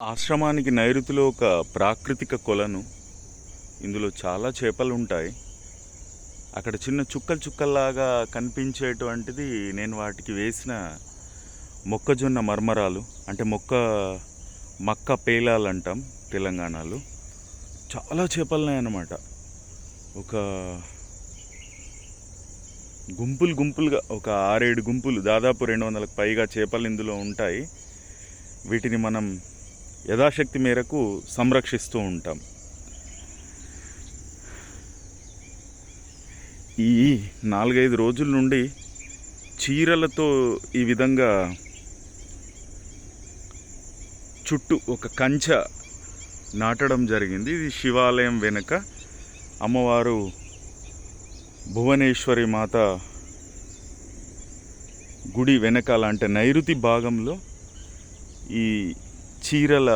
ఆశ్రమానికి నైరుతిలో ఒక ప్రాకృతిక కొలను ఇందులో చాలా చేపలు ఉంటాయి అక్కడ చిన్న చుక్కలు చుక్కల్లాగా కనిపించేటువంటిది నేను వాటికి వేసిన మొక్కజొన్న మర్మరాలు అంటే మొక్క మక్క పేలాలు అంటాం తెలంగాణలో. చాలా చేపలున్నాయి ఉన్నాయన్నమాట ఒక గుంపులు గుంపులుగా ఒక ఆరేడు గుంపులు దాదాపు రెండు వందలకు పైగా చేపలు ఇందులో ఉంటాయి. వీటిని మనం యథాశక్తి మేరకు సంరక్షిస్తూ ఉంటాం. ఈ నాలుగైదు రోజుల నుండి చీరలతో ఈ విధంగా చుట్టూ ఒక కంచె నాటడం జరిగింది. ఇది శివాలయం వెనుక అమ్మవారు భువనేశ్వరి మాత గుడి వెనకాల అంటే నైరుతి భాగంలో ఈ చీరల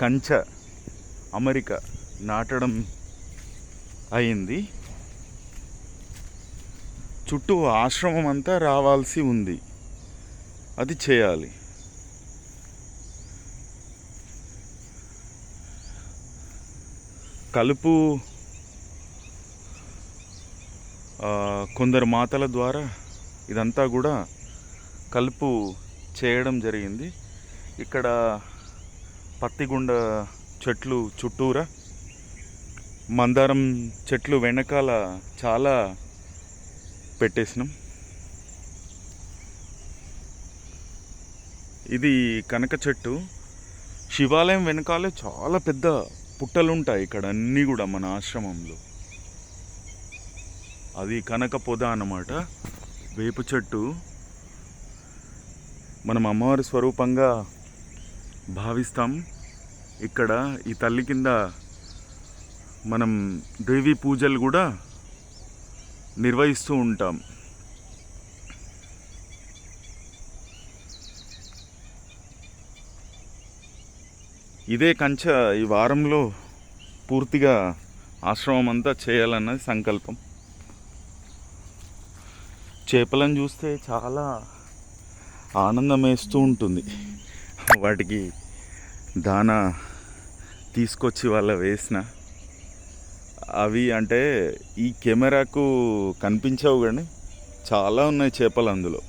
కంచె అమరిక నాటడం అయింది. చుట్టూ ఆశ్రమం అంతా రావాల్సి ఉంది. అది చేయాలి. కలుపు కొందరు మాతల ద్వారా ఇదంతా కూడా కలుపు చేయడం జరిగింది. ఇక్కడ పత్తిగుండ చెట్లు చుట్టూరా మందారం చెట్లు వెనకాల చాలా పెట్టేసినాం. ఇది కనక చెట్టు. శివాలయం వెనకాలే చాలా పెద్ద పుట్టలు ఉంటాయి ఇక్కడ అన్నీ కూడా మన ఆశ్రమంలో. అది కనక పొద అన్నమాట. వేప చెట్టు. మనం అమ్మవారి స్వరూపంగా భావిస్తాం. ఇక్కడ ఈ తల్లి కింద మనం దేవి పూజలు కూడా నిర్వహిస్తూ ఉంటాం. ఇదే కంచె ఈ వారంలో పూర్తిగా ఆశ్రమం అంతా చేయాలన్నది సంకల్పం. చేపలను చూస్తే చాలా ఆనందం వేస్తూ ఉంటుంది. వాటికి దానా తీసుకొచ్చి వాళ్ళ వేసిన. అవి అంటే ఈ కెమెరాకు కనిపించవు కానీ చాలా ఉన్నాయి చేపలు అందులో.